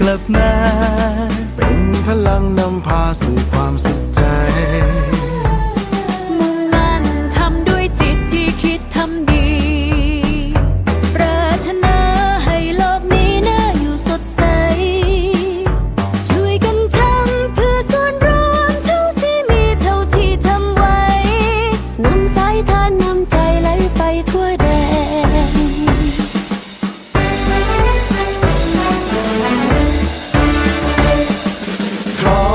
กลับมา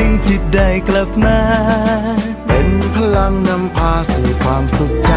สิ่งที่ได้กลับมา เป็นพลังนำพาสู่ความสุข